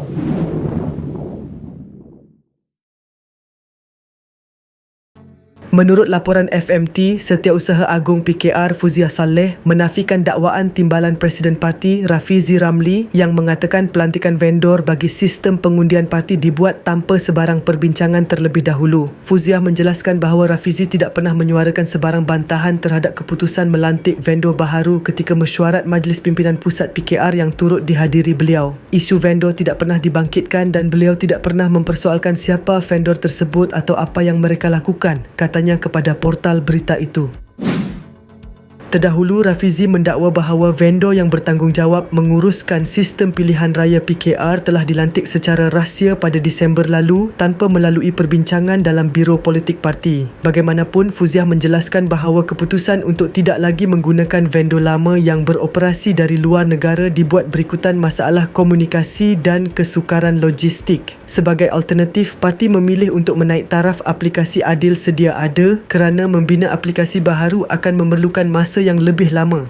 ハハハハ! Menurut laporan FMT, Setiausaha Agung PKR Fuzia Saleh menafikan dakwaan Timbalan Presiden Parti Rafizi Ramli yang mengatakan pelantikan vendor bagi sistem pengundian parti dibuat tanpa sebarang perbincangan terlebih dahulu. Fuzia menjelaskan bahawa Rafizi tidak pernah menyuarakan sebarang bantahan terhadap keputusan melantik vendor baharu ketika mesyuarat Majlis Pimpinan Pusat PKR yang turut dihadiri beliau. Isu vendor tidak pernah dibangkitkan dan beliau tidak pernah mempersoalkan siapa vendor tersebut atau apa yang mereka lakukan, kata katanya kepada portal berita itu. Terdahulu, Rafizi mendakwa bahawa vendor yang bertanggungjawab menguruskan sistem pilihan raya PKR telah dilantik secara rahsia pada Disember lalu tanpa melalui perbincangan dalam Biro Politik Parti. Bagaimanapun, Fuziah menjelaskan bahawa keputusan untuk tidak lagi menggunakan vendor lama yang beroperasi dari luar negara dibuat berikutan masalah komunikasi dan kesukaran logistik. Sebagai alternatif, parti memilih untuk menaik taraf aplikasi adil sedia ada kerana membina aplikasi baharu akan memerlukan masa masa yang lebih lama.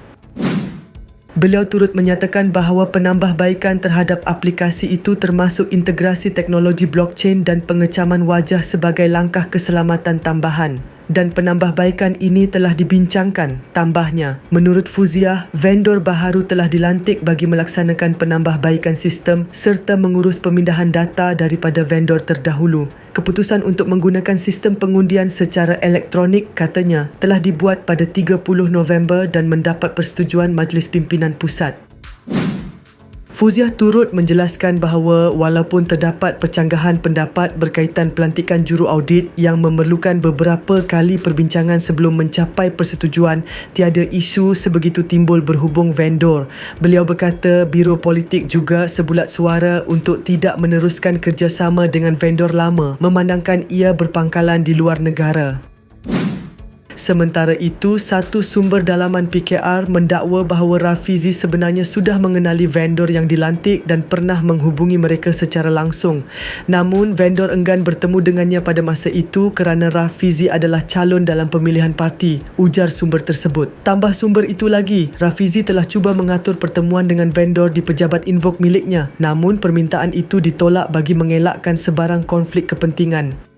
Beliau turut menyatakan bahawa penambahbaikan terhadap aplikasi itu termasuk integrasi teknologi blockchain dan pengecaman wajah sebagai langkah keselamatan tambahan dan penambahbaikan ini telah dibincangkan. Tambahnya, menurut Fuzia, vendor baharu telah dilantik bagi melaksanakan penambahbaikan sistem serta mengurus pemindahan data daripada vendor terdahulu. Keputusan untuk menggunakan sistem pengundian secara elektronik katanya telah dibuat pada 30 November dan mendapat persetujuan Majlis Pimpinan Pusat. Fuziah turut menjelaskan bahawa walaupun terdapat percanggahan pendapat berkaitan pelantikan juru audit yang memerlukan beberapa kali perbincangan sebelum mencapai persetujuan, tiada isu sebegitu timbul berhubung vendor. Beliau berkata Biro Politik juga sebulat suara untuk tidak meneruskan kerjasama dengan vendor lama memandangkan ia berpangkalan di luar negara. Sementara itu, satu sumber dalaman PKR mendakwa bahawa Rafizi sebenarnya sudah mengenali vendor yang dilantik dan pernah menghubungi mereka secara langsung. Namun, vendor enggan bertemu dengannya pada masa itu kerana Rafizi adalah calon dalam pemilihan parti, ujar sumber tersebut. Tambah sumber itu lagi, Rafizi telah cuba mengatur pertemuan dengan vendor di pejabat invok miliknya. Namun, permintaan itu ditolak bagi mengelakkan sebarang konflik kepentingan.